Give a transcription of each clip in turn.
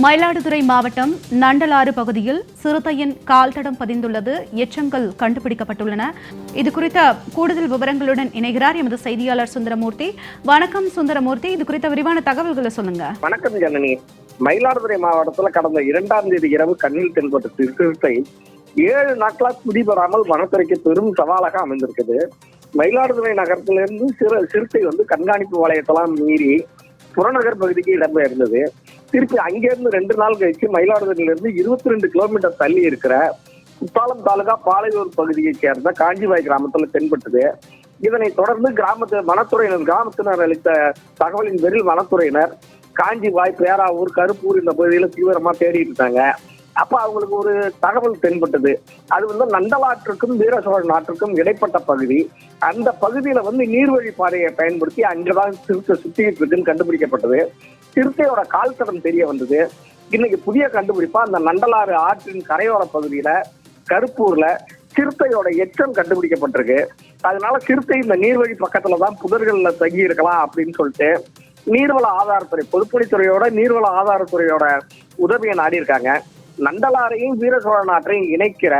மயிலாடுதுறை மாவட்டம் நண்டலாறு பகுதியில் சிறுத்தையின் கால் தடம் பதிந்துள்ளது. எச்சங்கள் கண்டுபிடிக்கப்பட்டுள்ளன. இது குறித்த கூடுதல் விவரங்களுடன் இணைகிறார் எமது செய்தியாளர் சுந்தரமூர்த்தி. வணக்கம் சுந்தரமூர்த்தி. இது குறித்த விரிவான தகவல்களை சொல்லுங்க. வணக்கம் ஜனனி. மயிலாடுதுறை மாவட்டத்துல கடந்த இரண்டாம் தேதி இரவு கண்ணில் தென்பட்ட சிறுத்தை ஏழு நாட்களாக குடிபெறாமல் வனத்துறைக்கு பெரும் சவாலாக அமைந்திருக்குது. மயிலாடுதுறை நகரத்திலிருந்து சிறு சிறுத்தை வந்து கண்காணிப்பு வளையத்தெல்லாம் மீறி புறநகர் பகுதிக்கு இடம்பெயர்ந்தது. திருப்பி அங்கிருந்து ரெண்டு நாள் கழிச்சு மயிலாடுதுறையிலிருந்து இருபத்தி ரெண்டு கிலோமீட்டர் தள்ளி இருக்கிற குத்தாலம் தாலுகா பாலையூர் பகுதியை சேர்ந்த காஞ்சிபாய் கிராமத்துல தென்பட்டது. இதனை தொடர்ந்து கிராமத்து வனத்துறையினர் கிராமத்தினர் அளித்த தகவலின் பேரில் வனத்துறையினர் காஞ்சிபாய் பேராவூர் கருப்பூர் இந்த பகுதியில தீவிரமா தேடிட்டு இருந்தாங்க அப்ப அவங்களுக்கு ஒரு தகவல் தென்பட்டது. அது வந்து நண்டலாற்றுக்கும் வீரசோழ நாட்டுக்கும் இடைப்பட்ட பகுதி. அந்த பகுதியில வந்து நீர்வழி பாதையை பயன்படுத்தி அங்கதான் சிறுத்தை சுத்திட்டு இருக்குன்னு கண்டுபிடிக்கப்பட்டது. சிறுத்தையோட கால் தடம் தெரிய வந்தது. இன்னைக்கு புதிய கண்டுபிடிப்பா அந்த நண்டலாறு ஆற்றின் கரையோர பகுதியில கருப்பூர்ல சிறுத்தையோட எச்சம் கண்டுபிடிக்கப்பட்டிருக்கு. அதனால சிறுத்தை இந்த நீர்வழி பக்கத்துல தான் புதர்கள்ல தங்கி இருக்கலாம் அப்படின்னு சொல்லிட்டு நீர்வள ஆதாரத்துறை பொதுப்பணித்துறையோட நீர்வள ஆதாரத்துறையோட உதவியை நாடி இருக்காங்க நண்டலாரையும் வீரசோழ நாட்டையும் இணைக்கிற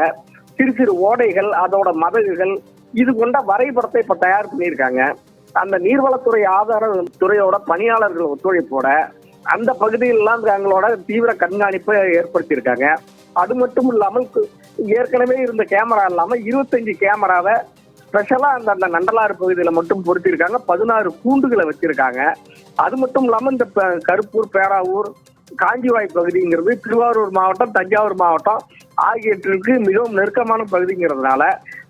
சிறு சிறு ஓடைகள் அதோட மதகுகள் இது கொண்ட வரைபடத்தை இப்ப தயார் பண்ணியிருக்காங்க. அந்த நீர்வளத்துறை ஆதார துறையோட பணியாளர்கள் ஒத்துழைப்போட அந்த பகுதியிலெல்லாம் தங்களோட தீவிர கண்காணிப்பை ஏற்படுத்தியிருக்காங்க. அது மட்டும் இல்லாமல் ஏற்கனவே இருந்த கேமரா இல்லாம இருபத்தஞ்சு கேமராவை ஸ்பெஷலா அந்த அந்த நண்டலாறு பகுதியில மட்டும் பொருத்திருக்காங்க பதினாறு கூண்டுகளை வச்சிருக்காங்க. அது மட்டும் இல்லாம இந்த கருப்பூர் பேராவூர் காஞ்சிவாய் பகுதிங்கிறது திருவாரூர் மாவட்டம் தஞ்சாவூர் மாவட்டம் ஆகியவற்றிற்கு மிகவும் நெருக்கமான பகுதிங்கிறதுனால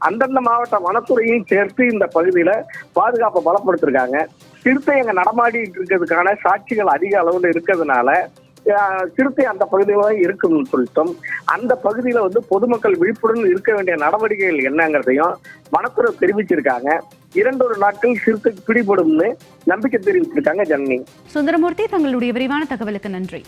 அந்தந்த மாவட்ட வனத்துறையும் சேர்த்து இந்த பகுதியில பாதுகாப்பை பலப்படுத்திருக்காங்க. சிறுத்தை அங்க நடமாடிட்டு இருக்கிறதுக்கான சாட்சிகள் அதிக அளவுல இருக்கிறதுனால சிறுத்தை அந்த பகுதியில தான் இருக்குன்னு சொல்லிட்டோம். அந்த பகுதியில வந்து பொதுமக்கள் விழிப்புடன் இருக்க வேண்டிய நடவடிக்கைகள் என்னங்கிறதையும் வனத்துறை தெரிவிச்சிருக்காங்க. இரண்டொரு நாட்கள் சிறுத்தைக்கு பிடிபடும்னு நம்பிக்கை தெரிவித்திருக்காங்க ஜனனி. சுந்தரமூர்த்தி தங்களுடைய விரிவான தகவலுக்கு நன்றி.